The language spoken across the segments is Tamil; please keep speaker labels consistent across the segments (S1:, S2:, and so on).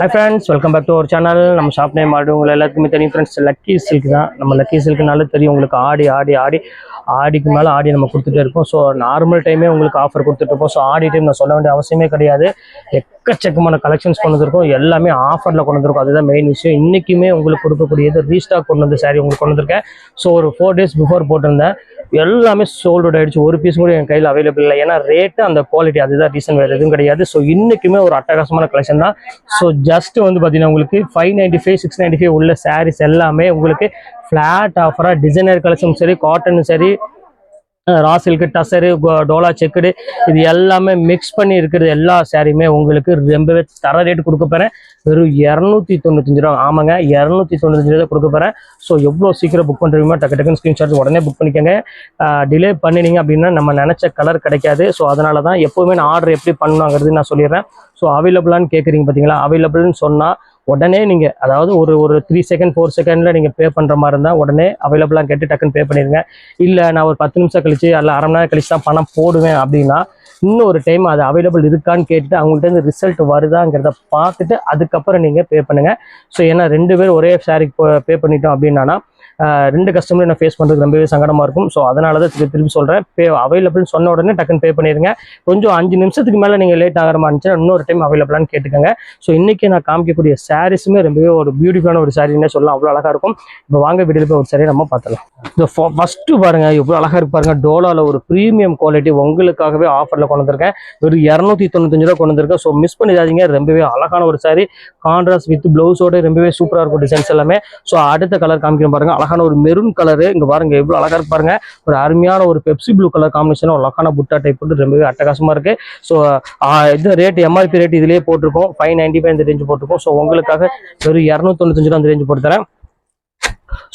S1: Hi friends welcome back to ஒரு சேனல் நம்ம ஷாப் நேம் ஆடி உங்களை எல்லாத்துக்குமே தெரியும் ஃப்ரெண்ட்ஸ் லக்கி சில்க் தான். நம்ம லக்கி சில்க்னால தெரியும் உங்களுக்கு ஆடி ஆடி ஆடி ஆடிக்கு மேலே ஆடி நம்ம கொடுத்துட்டே இருக்கோம். ஸோ நார்மல் டைமே உங்களுக்கு ஆஃபர் கொடுத்துட்டு இருப்போம் ஸோ ஆடி டைம் நான் சொல்ல வேண்டிய அவசியமே கிடையாது. எக்கச்சக்கமான கலெக்ஷன்ஸ் கொண்டு வந்திருக்கோம் எல்லாமே ஆஃபரில் கொண்டு வந்திருக்கோம் அதுதான் மெயின் விஷயம். இன்றைக்குமே உங்களுக்கு கொடுக்கக்கூடியது ரீஸ்டாக் கொண்டு வந்து சாரி உங்களுக்கு கொண்டு வந்திருக்கேன். ஸோ ஒரு ஃபோர் டேஸ் பிஃபோர் போட்டிருந்தேன். எல்லாமே சோல்ட் அவுட் ஒரு பீஸ் கூட என் கையில் அவைலபிள் இல்லை. ஏன்னா ரேட்டு அந்த குவாலிட்டி அதுதான் ரீசன் வேறு எதுவும் கிடையாது. ஸோ இன்றைக்குமே ஒரு அட்டகாசமான கலெக்ஷன் தான். ஸோ ஜஸ்ட் வந்து பார்த்தீங்கன்னா உங்களுக்கு five ninety five six ninety five உள்ள சாரீஸ் எல்லாமே உங்களுக்கு ஃப்ளாட் ஆஃபராக டிசைனர் கலெக்ஷனும் சரி காட்டனும் சரி raw silk tussar dola checked இது எல்லாமே மிக்ஸ் பண்ணி இருக்கிறது எல்லா சாரியுமே உங்களுக்கு ரொம்பவே தர ரேட் கொடுக்க போகிறேன் வெறும் இரநூத்தி தொண்ணூத்தஞ்சு ரூபா. ஆமாங்க இரநூத்தி தொண்ணூத்தஞ்சு ரூபா கொடுக்க போகிறேன் ஸோ எவ்வளோ சீக்கிரம் புக் பண்ணுறீங்களோ டக்கு டக்குன்னு ஸ்க்ரீன்ஷாட் உடனே புக் பண்ணிக்கோங்க. டிலே பண்ணினீங்க அப்படின்னா நம்ம நினச்ச கலர் கிடைக்காது. ஸோ அதனால தான் எப்போவுமே நான் ஆர்டர் எப்படி பண்ணணுங்கிறது நான் சொல்லிடுறேன். ஸோ அவைலபிளான்னு கேட்குறீங்க பார்த்தீங்களா அவைலபிள்னு சொன்னால் உடனே நீங்கள் அதாவது ஒரு ஒரு த்ரீ செகண்ட் ஃபோர் செகண்டில் நீங்கள் பே பண்ணுற மாதிரி இருந்தால் உடனே அவைலபிளாக கேட்டு டக்குன்னு பே பண்ணிடுங்க. இல்லை நான் ஒரு பத்து நிமிஷம் கழிச்சு அல்ல அரை மணி நேரம் கழிச்சு தான் பணம் போடுவேன் அப்படின்னா இன்னும் ஒரு டைம் அது அவைலபிள் இருக்கான்னு கேட்டுட்டு அவங்கள்ட்ட இருந்து ரிசல்ட் வருதாங்கிறத பார்த்துட்டு அதுக்கப்புறம் நீங்கள் பே பண்ணுங்கள் ஸோ ஏன்னா ரெண்டு பேர் ஒரே சாரிக்கு பே பண்ணிட்டோம் அப்படின்னா ரெண்டு கஸ்டமரும் நான் ஃபேஸ் பண்ணுறது ரொம்பவே சங்கடமாக இருக்கும். ஸோ அதனால தான் திருப்பி திருப்பி சொல்கிறேன் பே அவைலபிள்னு சொன்ன உடனே டக்குன்னு பே பண்ணிடுங்க. கொஞ்சம் அஞ்சு நிமிஷத்துக்கு மேலே நீங்கள் லேட் ஆகிற மாதிரி இருந்துச்சுன்னா இன்னொரு டைம் அவைலபிளான்னு கேட்டுக்கோங்க. ஸோ இன்றைக்கி நான் காமிக்கக்கூடிய சாரீஸுமே ரொம்பவே ஒரு பியூட்டிஃபுல்லான ஒரு சாரின்னே சொல்லலாம். அவ்வளோ அழகாக இருக்கும். இப்போ வாங்க வீடியோவில் போய் ஒரு சாரியை நம்ம பார்த்துலாம் இந்த ஃபஸ்ட்டு பாருங்கள் எவ்வளோ அழகாக இருக்கு பாருங்கள் டோலாவில் ஒரு ப்ரீமியம் குவாலிட்டி உங்களுக்காகவே ஆஃபரில் கொண்டு வந்திருக்கேன். ஒரு இரநூத்தி தொண்ணூத்தஞ்சு ரூபா கொண்டு வந்திருக்கேன். ஸோ மிஸ் பண்ணிடாதீங்க. ரொம்பவே அழகான ஒரு சாரி கான்ட்ராஸ்ட் வித் ப்ளவுஸோட ரொம்பவே சூப்பராக இருக்கும் டிசைன்ஸ் எல்லாமே. ஸோ அடுத்த கலர் காமிக்கிறேன் பாருங்க. அழகான ஒரு மெரூன் கலரு இங்கே பாருங்க எவ்வளோ அழகாக இருக்கு பாருங்க. ஒரு அருமையான ஒரு பெப்சி ப்ளூ கலர் காம்பினேஷன் ஒரு லக்கான புட்டா டைப் போட்டு ரொம்பவே அட்டகாசமாக இருக்கு. ஸோ இது ரேட் எம்ஆர்பி ரேட் இதுலேயே போட்டிருக்கோம். ஃபைவ் நைன்டி ஃபைவ் இந்த ரேஞ்சு போட்டிருக்கோம். ஸோ உங்களுக்காக வெறும் இரநூத்தொண்ணூத்தஞ்சு ரூபா அந்த ரேஞ்சு போட்டு தரேன்.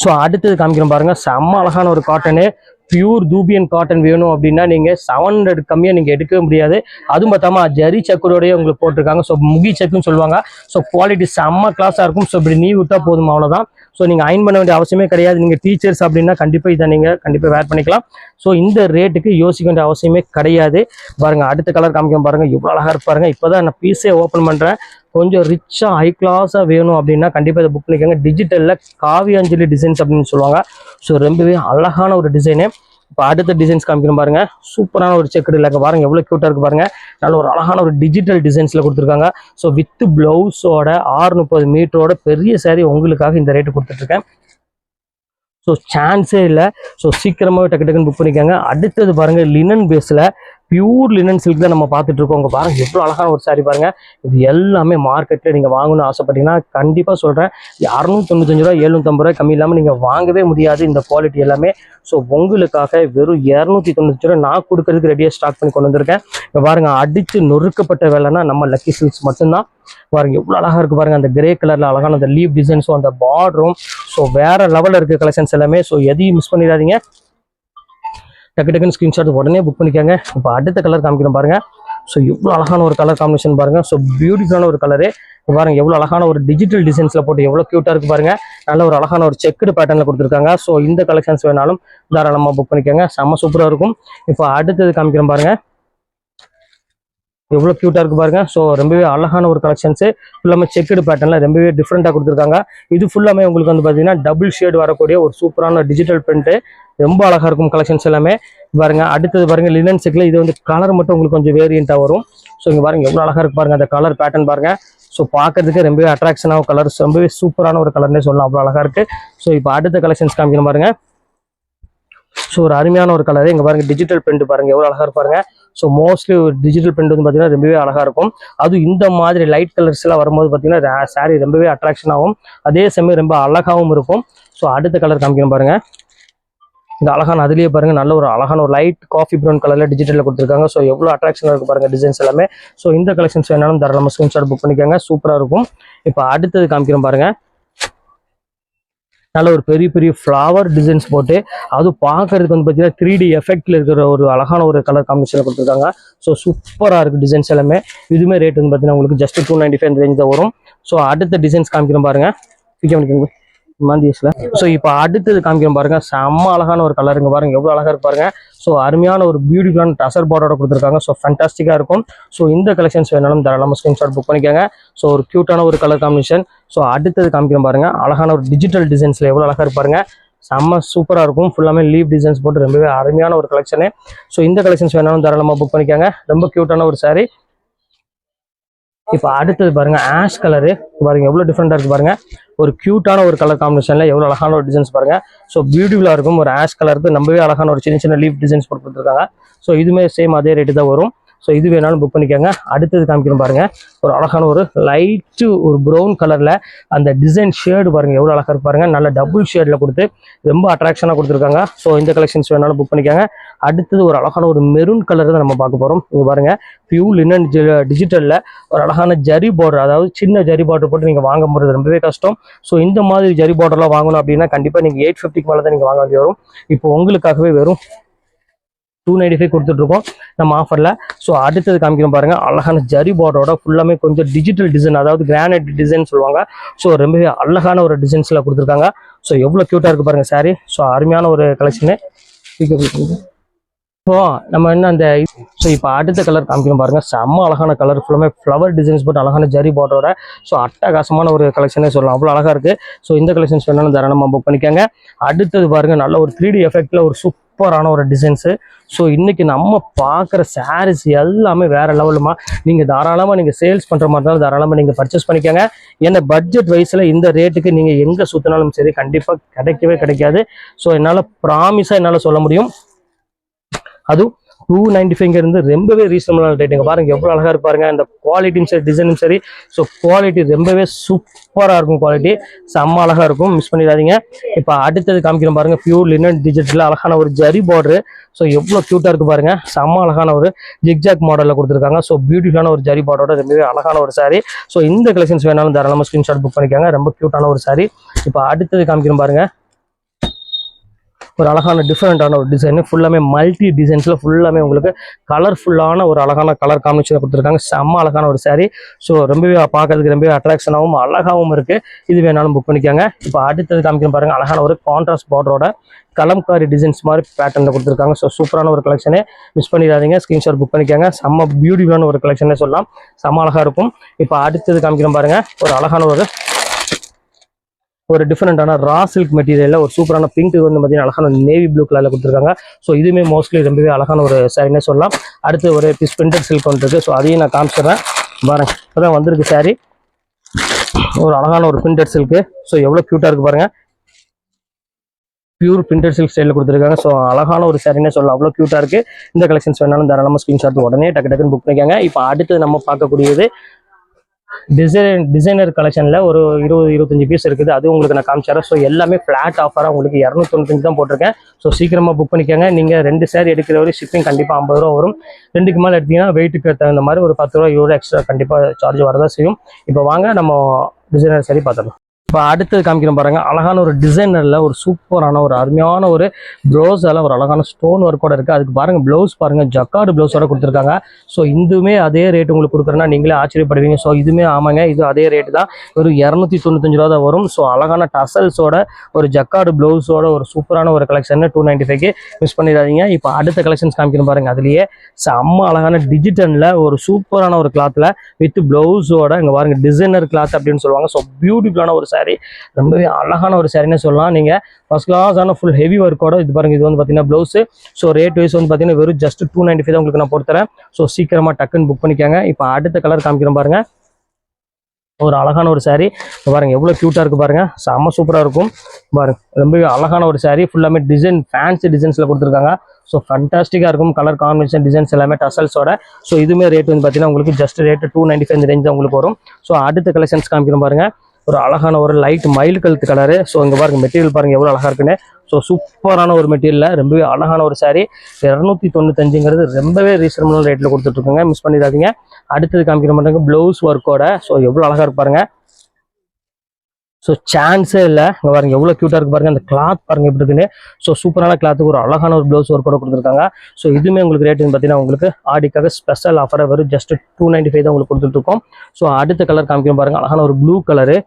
S1: ஸோ அடுத்தது காமிக்கிறேன் பாருங்க. செம்ம அழகான ஒரு காட்டனு பியூர் தூபியன் காட்டன் வேணும் அப்படின்னா நீங்க செவன் ஹண்ட்ரட் கம்மியா நீங்க எடுக்கவே முடியாது. அதுவும் பார்த்தாம ஜரி சக்கரோடய உங்களுக்கு போட்டிருக்காங்க. ஸோ முகி சக்குன்னு சொல்லுவாங்க. ஸோ குவாலிட்டி செம்ம கிளாஸா இருக்கும். ஸோ இப்படி நீ விட்டா போதும் அவ்வளோதான் ஸோ நீங்கள் அயன் பண்ண வேண்டிய அவசியமே கிடையாது. நீங்கள் டீச்சர்ஸ் அப்படின்னா கண்டிப்பாக இதை நீங்கள் கண்டிப்பாக வேர் பண்ணிக்கலாம். ஸோ இந்த ரேட்டுக்கு யோசிக்க வேண்டிய அவசியமே கிடையாது. பாருங்கள் அடுத்த கலர் காமிக்க பாருங்க இவ்வளோ அழகாக இருப்பாருங்க இப்போதான் நான் பீஸே ஓப்பன் பண்ணுறேன் கொஞ்சம் ரிச்சாக ஹை கிளாஸாக வேணும் அப்படின்னா கண்டிப்பாக இதை புக் பண்ணிக்கோங்க. டிஜிட்டலில் காவியாஞ்சலி டிசைன்ஸ் அப்படின்னு சொல்லுவாங்க. ஸோ ரொம்பவே அழகான ஒரு டிசைனு இப்போ அடுத்த டிசைன்ஸ் காமிக்கணும் பாருங்க. சூப்பரான ஒரு செக்கடு இல்லைங்க பாருங்க எவ்வளோ க்யூட்டாக இருக்கு பாருங்க. நல்ல ஒரு அழகான ஒரு டிஜிட்டல் டிசைன்ஸில் கொடுத்துருக்காங்க. ஸோ வித் பிளவுஸோட ஆறு முப்பது மீட்டரோட பெரிய saree உங்களுக்காக இந்த ரேட்டு கொடுத்துட்ருக்கேன். ஸோ சான்ஸே இல்லை. ஸோ சீக்கிரமாகவே டக்கு டக்குன்னு புக் பண்ணிக்கோங்க. அடுத்தது பாருங்கள் லினன் பேஸில் பியூர் லினன் சில்க் தான் நம்ம பார்த்துட்டு இருக்கோம். உங்க பாருங்க எவ்வளோ அழகான ஒரு saree பாருங்க. இது எல்லாமே மார்க்கெட்டில் நீங்கள் வாங்கணும்னு ஆசைப்பட்டீங்கன்னா கண்டிப்பாக சொல்கிறேன் இரநூத்தி தொண்ணூத்தஞ்சு ரூபா எழுநூத்தம்பது ரூபாய் கம்மி இல்லாமல் நீங்கள் வாங்கவே முடியாது இந்த குவாலிட்டி எல்லாமே. ஸோ உங்களுக்காக வெறும் இரநூத்தி தொண்ணூற்றி ரூபா நான் கொடுக்கறதுக்கு ரெடியாக ஸ்டார்ட் பண்ணி கொண்டு வந்திருக்கேன். இப்போ பாருங்க அடித்து நொறுக்கப்பட்ட வேலைன்னா நம்ம லக்கி சில்க்ஸ் மட்டும்தான். பாருங்க எவ்வளோ அழகாக இருக்கு பாருங்க. அந்த கிரே கலர்ல அழகான அந்த லீவ் டிசைன்ஸும் அந்த பார்டரும் ஸோ வேற லெவலில் இருக்க கலெக்ஷன்ஸ் எல்லாமே. ஸோ எதையும் மிஸ் பண்ணிடாதீங்க. டக்கு டக்குன்னு ஸ்க்ரீன்ஷாட் உடனே புக் பண்ணிக்கோங்க. இப்போ அடுத்த கலர் காமிக்கிறோம் பாருங்க. ஸோ எவ்வளோ அழகான ஒரு கலர் காம்பினேஷன் பாருங்க. ஸோ பியூட்டிஃபுல்லான ஒரு கலரு பாருங்க எவ்வளோ அழகான ஒரு டிஜிட்டல் டிசைன்ஸ்ல போட்டு எவ்வளோ க்யூட்டாக இருக்கு பாருங்க. நல்ல ஒரு அழகான ஒரு செக்குடு பேட்டர்னில் கொடுத்துருக்காங்க. ஸோ இந்த கலெக்ஷன்ஸ் வேணாலும் தாராளமாக புக் பண்ணிக்கோங்க. செம்ம சூப்பராக இருக்கும். இப்போ அடுத்தது காமிக்கிறோம் பாருங்க. எவ்வளோ க்யூட்டாக இருக்கு பாருங்க. ஸோ ரொம்பவே அழகான ஒரு கலெக்ஷன்ஸு ஃபுல்லாமே செக்குடு பேட்டர்னில் ரொம்பவே டிஃப்ரெண்ட்டாக கொடுத்துருக்காங்க. இது ஃபுல்லாமே உங்களுக்கு வந்து பார்த்தீங்கன்னா டபுள் ஷேட் வரக்கூடிய ஒரு சூப்பரான டிஜிட்டல் பிரிண்ட்டு ரொம்ப அழகாக இருக்கும் கலெக்ஷன்ஸ் எல்லாமே. பாருங்க அடுத்தது பாருங்க லினன் செக்கில் இது வந்து கலர் மட்டும் உங்களுக்கு கொஞ்சம் வேரியண்ட்டாக வரும். ஸோ இங்கே பாருங்க எவ்வளோ அழகாக இருக்கு பாருங்க அந்த கலர் பேட்டர்ன் பாருங்க. ஸோ பார்க்கறதுக்கு ரொம்பவே அட்ராக்ஷனாக கலர்ஸ் ரொம்பவே சூப்பரான ஒரு கலர்னே சொல்லலாம். அவ்வளோ அழகாக இருக்கு. ஸோ இப்போ அடுத்த கலெக்ஷன்ஸ் காமிக்கணும் பாருங்க. ஸோ ஒரு அருமையான ஒரு கலர் இங்கே பாருங்க டிஜிட்டல் பிரிண்ட் பாருங்க எவ்வளோ அழகாக இருப்பாருங்க ஸோ மோஸ்ட்லி ஒரு டிஜிட்டல் பிரிண்ட் வந்து பார்த்தீங்கன்னா ரொம்பவே அழகாக இருக்கும். அதுவும் இந்த மாதிரி லைட் கலர்ஸ் எல்லாம் வரும்போது பார்த்தீங்கன்னா சாரீ ரொம்பவே அட்ராக்ஷன் ஆகும். அதே சமயம் ரொம்ப அழகாகவும் இருக்கும். ஸோ அடுத்த கலர் காமிக்கணும் பாருங்கள் இந்த அழகான அதுலேயே பாருங்க நல்ல ஒரு அழகான ஒரு லைட் காஃபி ப்ரௌன் கலரில் டிஜிட்டலில் கொடுத்துருக்காங்க. ஸோ எவ்வளோ அட்ராக்ஷனாக இருக்கும் பாருங்கள் டிசைன்ஸ் எல்லாமே. ஸோ இந்த கலெக்ஷன்ஸ் வேணாலும் தாராளமாக ஸ்க்ரீன்ஷாட் புக் பண்ணிக்கோங்க. சூப்பராக இருக்கும். இப்போ அடுத்தது காமிக்கிறோம் பாருங்கள் நல்ல ஒரு பெரிய பெரிய ஃப்ளவர் டிசைன்ஸ் போட்டு அது பார்க்கறதுக்கு வந்து பார்த்தீங்கன்னா த்ரீ டி எஃபெக்ட்ல இருக்கிற ஒரு அழகான ஒரு கலர் காம்பினேஷன் கொடுத்துருக்காங்க. ஸோ சூப்பராக இருக்குது டிசைன்ஸ் எல்லாமே. இதுவுமே ரேட் வந்து பார்த்தீங்கன்னா உங்களுக்கு just two ninety five range தான் வரும். ஸோ அடுத்த டிசைன்ஸ் காமிக்கிறோம் பாருங்க. பிக்க பண்ணிக்கோங்க. ஸோ இப்போ அடுத்தது காமிக்கிறோம் பாருங்க. செம்ம அழகான ஒரு கலருங்க பாருங்க. எவ்வளோ அழகாக இருக்கு பாருங்க. ஸோ அருமையான ஒரு பியூட்டிஃபுல்லான டசர் பார்டரோட கொடுத்துருக்காங்க. ஸோ ஃபேண்டாஸ்டிக்காக இருக்கும். ஸோ இந்த கலெக்ஷன்ஸ் வேணாலும் தாராளமாக ஸ்க்ரீன்ஷாட் புக் பண்ணிக்கோங்க. ஸோ ஒரு க்யூட்டான ஒரு கலர் காம்பினேஷன் ஸோ அடுத்தது காமிக்கிறோம் பாருங்க. அழகான ஒரு டிஜிட்டல் டிசைன்ஸில் எவ்வளோ அழகாக இருப்பாருங்க. செம்ம சூப்பராக இருக்கும். ஃபுல்லாமே லீவ் டிசைன்ஸ் போட்டு ரொம்பவே அருமையான ஒரு கலெக்ஷனு ஸோ இந்த கலெக்ஷன்ஸ் வேணாலும் தாராளமாக புக் பண்ணிக்கோங்க. ரொம்ப க்யூட்டான ஒரு சாரீ இப்போ அடுத்தது பாருங்க ஆஷ் கலரு பாருங்க எவ்வளோ டிஃப்ரெண்டாக இருக்கு பாருங்க. ஒரு க்யூட்டான ஒரு கலர் காம்பினேஷனில் எவ்வளோ அழகான ஒரு டிசைன்ஸ் பாருங்க. ஸோ பியூட்டிஃபுல்லாக இருக்கும். ஒரு ஆஷ் கலருக்கு ரொம்பவே அழகான ஒரு சின்ன சின்ன லீஃப் டிசைன்ஸ் போட்டு கொடுத்துருக்காங்க. ஸோ இதுவுமே சேம் அதே ரேட்டு தான் வரும். ஸோ இது வேணாலும் புக் பண்ணிக்கோங்க. அடுத்தது காமிக்கிறோம் பாருங்க. ஒரு அழகான ஒரு லைட்டு ஒரு ப்ரௌன் கலரில் அந்த டிசைன் ஷேடு பாருங்கள் எவ்வளோ அழகாக இருக்கு பாருங்க. நல்ல டபுள் ஷேடில் கொடுத்து ரொம்ப அட்ராக்ஷனாக கொடுத்துருக்காங்க. ஸோ இந்த கலெக்ஷன்ஸ் வேணாலும் புக் பண்ணிக்கோங்க. அடுத்தது ஒரு அழகான ஒரு மெரூன் கலர் தான் நம்ம பார்க்க போகிறோம் இங்கே பாருங்கள் பியூ லினன் டிஜிட்டலில் ஒரு அழகான ஜரி பார்டர் அதாவது சின்ன ஜரி பார்டர் போட்டு நீங்கள் வாங்க போகிறது ரொம்பவே கஷ்டம். ஸோ இந்த மாதிரி ஜரி பார்டர்லாம் வாங்கணும் அப்படின்னா கண்டிப்பாக நீங்கள் எயிட் ஃபிஃப்டிக்கு மேலே தான் நீங்கள் வாங்க வேண்டி வரும். இப்போ உங்களுக்காகவே வெறும் டூ நைன்டி ஃபைவ் கொடுத்துட்ருக்கோம் நம்ம ஆஃபரில் ஸோ அடுத்தது காமிக்கிறோம் பாருங்கள் அழகான ஜரி பார்டரோட ஃபுல்லாமே கொஞ்சம் டிஜிட்டல் டிசைன் அதாவது கிரானைட் டிசைன் சொல்லுவாங்க. ஸோ ரொம்பவே அழகான ஒரு டிசைன்ஸில் கொடுத்துருக்காங்க. ஸோ எவ்வளோ க்யூட்டாக இருக்குது பாருங்கள் சாரி ஸோ அருமையான ஒரு கலெக்ஷனு இப்போ நம்ம என்ன அந்த ஸோ இப்போ அடுத்த கலர் காமிக்கணும் பாருங்க. செம்ம அழகான கலர் ஃபுல்லாமே ஃப்ளவர் டிசைன்ஸ் போட்டு அழகான ஜரி பார்டரோட ஸோ அட்டகாசமான ஒரு கலெக்ஷனே சொல்லலாம். அவ்வளோ அழகாக இருக்குது ஸோ இந்த கலெக்ஷன்ஸ் வேணாலும் தாராளமாக புக் பண்ணிக்கோங்க. அடுத்தது பாருங்க நல்ல ஒரு த்ரீ டி எஃபெக்டில் ஒரு சூப்பரான ஒரு டிசைன்ஸு ஸோ இன்றைக்கி நம்ம பார்க்குற சாரீஸ் எல்லாமே வேறு லெவலுமா நீங்கள் தாராளமாக நீங்கள் சேல்ஸ் பண்ணுற மாதிரி இருந்தாலும் தாராளமாக நீங்கள் பர்ச்சேஸ் பண்ணிக்கோங்க. ஏன்னா பட்ஜெட் வைஸில் இந்த ரேட்டுக்கு நீங்கள் எங்கே சுற்றினாலும் சரி கண்டிப்பாக கிடைக்கவே கிடைக்காது. ஸோ என்னால் ப்ராமிஸாக என்னால் சொல்ல முடியும். அதுவும் டூ நைன்டி ஃபைவ்ங்க இருந்து ரொம்பவே ரீசனபிளான ரேட்டுங்க பாருங்க எவ்வளோ அழகா இருப்பாருங்க இந்த குவாலிட்டியும் சரி டிசைனும் சரி. ஸோ குவாலிட்டி ரொம்பவே சூப்பராக இருக்கும் குவாலிட்டி செம்ம அழகாக இருக்கும். மிஸ் பண்ணிடாதீங்க. இப்போ அடுத்தது காமிக்கிறோம் பாருங்க. பியூர் லினன் டிஜிட்டல் அழகான ஒரு ஜரி பார்டரு ஸோ எவ்வளோ க்யூட்டாக இருக்கு பாருங்க. செம்ம அழகான ஒரு ஜிக்ஜாக் மாடலில் கொடுத்துருக்காங்க. ஸோ பியூட்டிஃபுல்லான ஒரு ஜரி பார்டரோட ரொம்பவே அழகான ஒரு சாரி ஸோ இந்த கலெக்ஷன்ஸ் வேணாலும் தாராளமாக ஸ்க்ரீன்ஷாட் புக் பண்ணிக்காங்க. ரொம்ப க்யூட்டான ஒரு சாரி இப்போ அடுத்தது காமிக்கிறோம் பாருங்க. ஒரு அழகான டிஃப்ரெண்டான ஒரு டிசைனு ஃபுல்லாமே மல்டி டிசைன்ஸில் ஃபுல்லாமே உங்களுக்கு கலர்ஃபுல்லான ஒரு அழகான கலர் காம்பினேஷன் கொடுத்துருக்காங்க. செம்ம அழகான ஒரு சாரீ ஸோ ரொம்பவே பார்க்கறதுக்கு ரொம்பவே அட்ராக்ஷனாகவும் அழகாகவும் இருக்குது இது வேணாலும் புக் பண்ணிக்கோங்க. இப்போ அடுத்தது காமிக்கிறேன் பாருங்க. அழகான ஒரு கான்ட்ராஸ்ட் பார்டரோட கலம்காரி டிசைன்ஸ் மாதிரி பேட்டர்னில் கொடுத்துருக்காங்க. ஸோ சூப்பரான ஒரு கலெக்ஷனே மிஸ் பண்ணிடாதீங்க. ஸ்க்ரீன்ஷாட் புக் பண்ணிக்கோங்க. செம்ம பியூட்டிஃபுல்லான ஒரு கலெக்ஷனே சொல்லலாம். செம்ம அழகாக இருக்கும். இப்போ அடுத்தது காமிக்கிறேன் பாருங்கள் ஒரு அழகான ஒரு ஒரு டிஃப்ரெண்டான ரா சில்க் மெட்டீரியலில் ஒரு சூப்பரான பிங்க் வந்து பார்த்தீங்கன்னா அழகான நேவி ப்ளூ கலரில் கொடுத்துருக்காங்க. ஸோ இதுவுமே மோஸ்ட்லி ரொம்பவே அழகான ஒரு சாரினே சொல்லலாம். அடுத்து ஒரு பீஸ் பிரிண்டட் சில்க் ஒன்று இருக்குது ஸோ அதையும் நான் காமிச்சிடுறேன். பாருங்க இப்போதான் வந்திருக்கு சாரி ஒரு அழகான ஒரு பிரிண்டட் சில்க்கு ஸோ எவ்வளோ க்யூட்டாக இருக்குது பாருங்க. பியூர் பிரிண்டட் சில்க் ஸ்டைலில் கொடுத்துருக்காங்க. ஸோ அழகான ஒரு சாரினே சொல்லலாம். அவ்வளோ க்யூட்டாக இருக்குது இந்த கலெக்ஷன்ஸ் வேணாலும் தாராளமாக ஸ்க்ரீன்ஷாட் உடனே டக்கு டக்குன்னு புக் பண்ணிக்காங்க. இப்போ அடுத்து நம்ம பார்க்கக்கூடியது டிசைன் டிசைனர் கலெக்ஷனில் ஒரு இருபது இருபத்தஞ்சு பீஸ் இருக்குது. அது உங்களுக்கு நான் காமிச்சிடுறேன் ஸோ எல்லாமே ஃப்ளாட் ஆஃபராக உங்களுக்கு இரநூத்தொண்ணூத்தஞ்சு தான் போட்டிருக்கேன். ஸோ சீக்கிரமாக புக் பண்ணிக்கோங்க. நீங்கள் ரெண்டு சேர் எடுக்கிற வரை ஷிப்பிங் கண்டிப்பாக ஐம்பது ரூபா வரும். ரெண்டுக்கு மேலே எடுத்தீங்கன்னா வெயிட்டுக்கு தகுந்த மாதிரி ஒரு பத்து ரூபா இருபது எக்ஸ்ட்ரா கண்டிப்பாக சார்ஜ் வரதான் செய்யும். இப்போ வாங்க நம்ம டிசைனர் சரி பார்த்துடலாம். இப்போ அடுத்தது காமிக்கிறோம் பாருங்க. அழகான ஒரு டிசைனரில் ஒரு சூப்பரான ஒரு அருமையான ஒரு ப்ளவுஸால் ஒரு அழகான ஸ்டோன் ஒர்க்கோட இருக்குது அதுக்கு பாருங்க ப்ளவுஸ் பாருங்க. ஜக்கார்டு ப்ளவுஸோட கொடுத்துருக்காங்க. ஸோ இதுவுமே அதே ரேட் உங்களுக்கு கொடுக்குறேன்னா நீங்களே ஆச்சரியப்படுவீங்க. ஸோ இதுவுமே ஆமாங்க இது அதே ரேட்டு தான். ஒரு இரநூத்தி தொண்ணூத்தஞ்சு ரூபா தான் வரும். ஸோ அழகான டசல்ஸோட ஒரு ஜக்கார்டு ப்ளவுஸோட ஒரு சூப்பரான ஒரு கலெக்ஷன் டூ நைன்டி ஃபைவ்க்கு மிஸ் பண்ணிடாதீங்க. இப்போ அடுத்த கலெக்ஷன்ஸ் காமிக்கிறோம் பாருங்க. அதுலேயே செம்ம அழகான டிஜிட்டலில் ஒரு சூப்பரான ஒரு கிளாத்தில் வித் ப்ளவுஸோட இங்கே பாருங்க டிசைனர் கிளாத் அப்படின்னு சொல்லுவாங்க. ஸோ பியூட்டிஃபுல்லான ஒரு சாரீ ரொம்பவே அழகான ஒரு சாரின்னு சொல்லலாம். நீங்கள் ஃபர்ஸ்ட் கிளாஸான ஃபுல் ஹெவி ஒர்க்கோட இது பாருங்க இது வந்து பார்த்தீங்கன்னா ப்ளவுஸ் ஸோ ரேட் வைஸ் வந்து பார்த்தீங்கன்னா வெறும் ஜஸ்ட் டூ நைன்டி ஃபைவ் தான் உங்களுக்கு நான் பொறுத்துறேன் ஸோ சீக்கிரமாக டக்குன்னு புக் பண்ணிக்கோங்க. இப்போ அடுத்த கலர் காமிக்கிறேன் பாருங்கள் ஒரு அழகான ஒரு saree. பாருங்க எவ்வளோ க்யூட்டாக இருக்கு பாருங்க. செம்ம சூப்பராக இருக்கும். பாருங்க ரொம்பவே அழகான ஒரு saree. ஃபுல்லாமே டிசைன் ஃபேன்சி டிசைன்ஸில் கொடுத்துருக்காங்க. ஸோ ஃபண்டாஸ்டிக்காக இருக்கும். கலர் காம்பினேஷன் டிசைன்ஸ் எல்லாமே டசல்ஸோட ஸோ இதுவுமே ரேட் வந்து பார்த்தீங்கன்னா உங்களுக்கு just rate two ninety five range தான் உங்களுக்கு வரும். ஸோ அடுத்த கலெக்ஷன்ஸ் காமிக்கிறோம் பாருங்கள் ஒரு அழகான ஒரு லைட் மயில் கழுத்து கலரு ஸோ இங்கே பாருங்க மெட்டீரியல் பாருங்க எவ்வளோ அழகாக இருக்குன்னு. ஸோ சூப்பரான ஒரு மெட்டீரியலில் ரொம்பவே அழகான ஒரு saree. இரநூத்தி தொண்ணூத்தஞ்சுங்கிறது ரொம்பவே ரீசனபிளான ரேட்டில் கொடுத்துட்ருக்கோங்க மிஸ் பண்ணிடாதீங்க. அடுத்தது காமிக்கிற மாட்டாங்க ப்ளவுஸ் ஒர்க்கோட ஸோ எவ்வளோ அழகாக இருப்பாருங்க ஸோ சான்ஸே இல்லை. இங்கே பாருங்க எவ்வளோ க்யூட்டாக இருக்கு பாருங்க. அந்த கிளாத் பாருங்க எப்படி இருக்குன்னு. ஸோ சூப்பரான கிளாத்துக்கு ஒரு அழகான ஒரு ப்ளவுஸ் ஒர்க் கூட கொடுத்துருக்காங்க. ஸோ இதுவுமே உங்களுக்கு ரேட்டுன்னு பார்த்தீங்கன்னா உங்களுக்கு ஆடிக்காக ஸ்பெஷல் ஆஃபராக வெறும் ஜஸ்ட் டூ நைன்ட்டி ஃபைவ் தான் உங்களுக்கு கொடுத்துட்ருக்கோம். ஸோ அடுத்த கலர் காமிக்கணும் பாருங்க. அழகான ஒரு ப்ளூ கலரு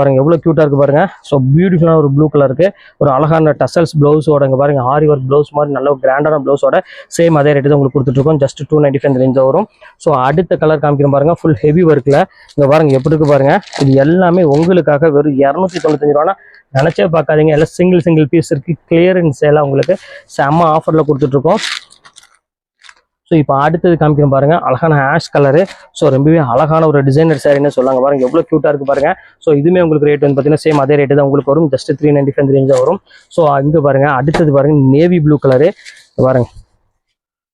S1: பாருங்க எவ்வளோ க்யூட்டாக இருக்கு பாருங்க. ஸோ பியூட்டிஃபுல்லான ஒரு ப்ளூ கலருக்கு ஒரு அழகான டசல்ஸ் ப்ளவுஸோட இங்கே பாருங்க ஆரி ஒர்க் ப்ளவுஸ் மாதிரி நல்ல ஒரு கிராண்டான ப்ளவுஸோட சேம் அதே ரேட்டு தான் உங்களுக்கு கொடுத்துட்ருக்கோம். Just two ninety five range வரும். ஸோ அடுத்த கலர் காமிக்கிறோம் பாருங்க ஃபுல் ஹெவி ஒர்க்கில் இங்கே பாருங்க எப்படி இருக்கு பாருங்க. இது எல்லாமே உங்களுக்காக வெறும் இரநூத்தி தொண்ணூத்தஞ்சு ரூபானா நினச்சே பார்க்காதீங்க. எல்லாம் சிங்கிள் சிங்கிள் பீஸ் இருக்கு. கிளியரன்ஸ் எல்லாம் உங்களுக்கு செம்ம ஆஃபரில் கொடுத்துட்ருக்கோம். ஸோ இப்போ அடுத்தது காமிக்கணும் பாருங்க. அழகான ஆஷ் கலரு ஸோ ரொம்பவே அழகான ஒரு டிசைனர் சாரின்னு சொல்லாங்க பாருங்க. எவ்வளோ க்யூட்டாக இருக்கு பாருங்க. ஸோ இதுவுமே உங்களுக்கு ரேட் வந்து பார்த்தீங்கன்னா சேம் அதே ரேட்டு தான். உங்களுக்கு வரும். ஜஸ்ட் த்ரீ நைன்டி ஃபைவ் ரேஞ்சாக வரும். ஸோ இங்கே பாருங்க. அடுத்தது பாருங்க. நேவி ப்ளூ கலரு பாருங்க.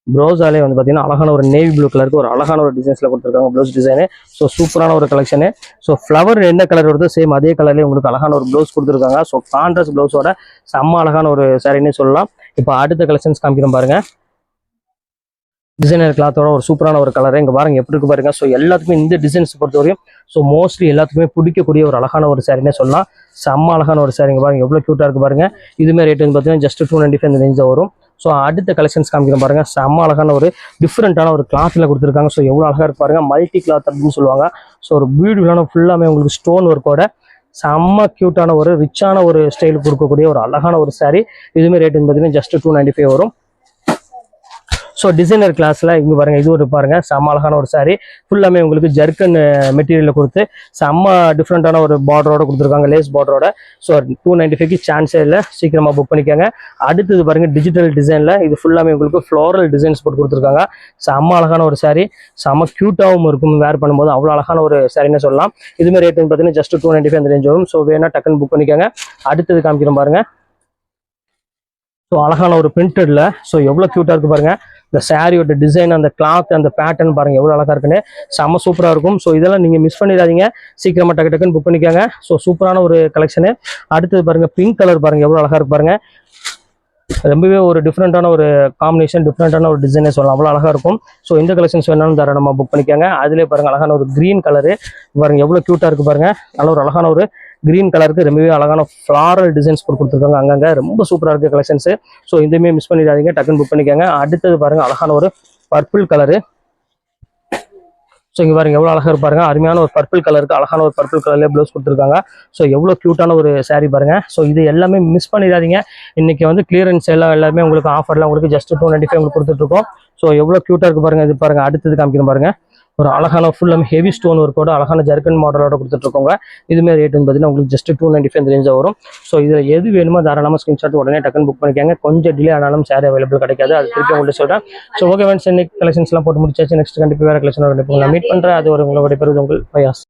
S1: ப்ளவுஸாலே வந்து பார்த்தீங்கன்னா அழகான ஒரு நேவி ப்ளூ கலருக்கு ஒரு அழகான ஒரு டிசைன்ஸில் கொடுத்துருக்காங்க ப்ளவுஸ் டிசைனு ஸோ சூப்பரான ஒரு கலெக்ஷனு ஸோ ஃப்ளவர் என்ன கலர் வருதோ சேம் அதே கலர்லேயே உங்களுக்கு அழகான ஒரு ப்ளவுஸ் கொடுத்துருக்காங்க. ஸோ கான்ட்ராஸ்ட் ப்ளவுஸோட செம்ம அழகான ஒரு சாரின்னு சொல்லலாம். இப்போ அடுத்த கலெக்ஷன்ஸ் காமிக்கிறோம் பாருங்கள் டிசைனர் கிளாத்தோட ஒரு சூப்பரான ஒரு கலர் இங்கே பாருங்க எப்படி இருக்கு பாருங்க. ஸோ எல்லாத்துக்குமே இந்த டிசைன்ஸ் பொறுத்தவரையும் ஸோ மோஸ்ட்லி எல்லாத்துக்குமே பிடிக்கக்கூடிய ஒரு அழகான ஒரு சாரினே சொல்லலாம். செம்ம அழகான ஒரு சாரிங்க பாருங்க எவ்வளோ க்யூட்டாக இருக்கு பாருங்க. இதுமே ரேட் வந்து பார்த்தீங்கன்னா ஜஸ்ட் டூ நைன்டி ஃபைவ் ரேஞ்சாக வரும். ஸோ அடுத்த கலெக்ஷன்ஸ் காமிக்கிற பாருங்க. செம்ம அழகான ஒரு டிஃப்ரெண்ட்டான ஒரு கிளாத்தில் கொடுத்துருக்காங்க. ஸோ எவ்வளோ அழகாக இருப்பாருங்க மல்டி கிளாத் அப்படின்னு சொல்லுவாங்க. ஸோ ஒரு பியூட்டிஃபுல்லான ஃபுல்லாமே உங்களுக்கு ஸ்டோன் ஒர்க்கோட செம்ம க்யூட்டான ஒரு ரிச்சான ஒரு ஸ்டைல் கொடுக்கக்கூடிய ஒரு அழகான ஒரு சாரீ இதுவுமே ரேட் வந்து பார்த்தீங்கன்னா ஜஸ்ட் டூ நைன்டி ஃபைவ் வரும். ஸோ டிசைனர் கிளாஸில் இங்கே பாருங்கள் இது ஒரு பாருங்கள் செம்ம அழகான ஒரு saree. ஃபுல்லாமே உங்களுக்கு ஜர்க்கன் மெட்டீரியலில் கொடுத்து செம்ம டிஃப்ரெண்ட்டான ஒரு பார்டரோட கொடுத்துருக்காங்க லேஸ் பார்டரோட ஸோ டூ நைன்டி ஃபைவ்க்கு சான்ஸே இல்லை சீக்கிரமாக புக் பண்ணிக்கோங்க. அடுத்தது பாருங்கள் டிஜிட்டல் டிசைனில் இது ஃபுல்லாமே உங்களுக்கு ஃப்ளோரல் டிசைன்ஸ் போட்டு கொடுத்துருக்காங்க. செம்ம அழகான ஒரு saree செம்ம க்யூட்டாகவும் இருக்கும் வேர் பண்ணும்போது அவ்வளோ அழகான ஒரு சாரின்னு சொல்லலாம். இதுமாதிரி ரேட் வந்து பார்த்தீங்கன்னா ஜஸ்ட் டூ நைன்டி ஃபைவ் அந்த ரேஞ்ச் வரும். ஸோ வேணா டக்குன்னு புக் பண்ணிக்கோங்க. அடுத்தது காமிக்கிறோம் பாருங்கள் ஸோ அழகான ஒரு பிரிண்டடில் ஸோ எவ்வளோ க்யூட்டாக இருக்கு பாருங்கள் இந்த சாரியோட டிசைன் அந்த கிளாத் அந்த பேட்டர்ன் பாருங்க எவ்வளோ அழகா இருக்குன்னு. செம்ம சூப்பராக இருக்கும். ஸோ இதெல்லாம் நீங்கள் மிஸ் பண்ணிடாதீங்க. சீக்கிரமா டக்கு டக்குன்னு புக் பண்ணிக்கோங்க. ஸோ சூப்பரான ஒரு கலெக்ஷனு அடுத்தது பாருங்க பிங்க் கலர் பாருங்க எவ்வளோ அழகா இருக்கு பாருங்க. ரொம்பவே ஒரு டிஃப்ரெண்ட்டான ஒரு காம்பினேஷன் டிஃப்ரெண்ட்டான ஒரு டிசைனே சொல்லலாம். அவ்வளோ அழகா இருக்கும். ஸோ இந்த கலெக்ஷன்ஸ் வேணாலும் தர நம்ம புக் பண்ணிக்கோங்க. அதிலே பாருங்க அழகான ஒரு க்ரீன் கலரு பாருங்க எவ்வளோ க்யூட்டாக இருக்கு பாருங்க. நல்ல ஒரு அழகான ஒரு கிரீன் கலருக்கு ரொம்பவே அழகான ஃப்ளாரல் டிசைன்ஸ் போட்டு கொடுத்துருக்காங்க அங்கங்க. ரொம்ப சூப்பராக இருக்குது கலெக்ஷன்ஸு ஸோ இதுவுமே மிஸ் பண்ணிடாதீங்க. டக்குன்னு புக் பண்ணிக்கோங்க. அடுத்தது பாருங்கள் அழகான ஒரு பர்பிள் கலரு ஸோ இங்கே பாருங்க எவ்வளோ அழகாக இருப்பாருங்க அருமையான ஒரு பர்பிள் கலருக்கு அழகான ஒரு பர்பிள் கலர்லேயே ப்ளவுஸ் கொடுத்துருக்காங்க. ஸோ எவ்வளோ க்யூட்டான ஒரு சாரீ பாருங்க. ஸோ இது எல்லாமே மிஸ் பண்ணிடாதீங்க. இன்னைக்கு வந்து கிளியரன்ஸ் எல்லாம் எல்லாமே உங்களுக்கு ஆஃபர்லாம் உங்களுக்கு ஜஸ்ட் டூ நைன்டி ஃபைவ் உங்களுக்கு கொடுத்துட்ருக்கோம் ஸோ எவ்வளோ க்யூட்டாக இருக்கு பாருங்கள் இது பாருங்க. அடுத்தது காமிக்கணும் பாருங்க. ஒரு அழகான ஃபுல்லாமே ஹெவி ஸ்டோன் ஒர்க்கோட அழகான ஜர்கன் மாடலோட கொடுத்துட்ருக்கோங்க. இதுமாரி ரேட் வந்து பார்த்தீங்கன்னா உங்களுக்கு ஜஸ்ட் டூ நைன்டி ஃபைவ் ரேஞ்சாக வரும். ஸோ இதில் எது வேணுமோ தாராளமாக ஸ்க்ரீன்ஷாட் உடனே டக்குன்னு புக் பண்ணிக்கோங்க. கொஞ்சம் டிலே ஆனாலும் சாரி அவைலபிள் கிடைக்காது. அது திருப்பி உங்கள்கிட்ட சொல்கிறேன் ஸோ ஓகே வேண்ட்ஸ் இன்னைக்கு கலெக்ஷன்ஸ்லாம் போட்டு முடிச்சாச்சு. நெக்ஸ்ட் கண்டிப்பாக வேறு கலெக்ஷன் கண்டிப்பாக நான் மீட் பண்ணுறேன் அது ஒரு உங்களோட பெறுவது உங்கள் பயாஸ்.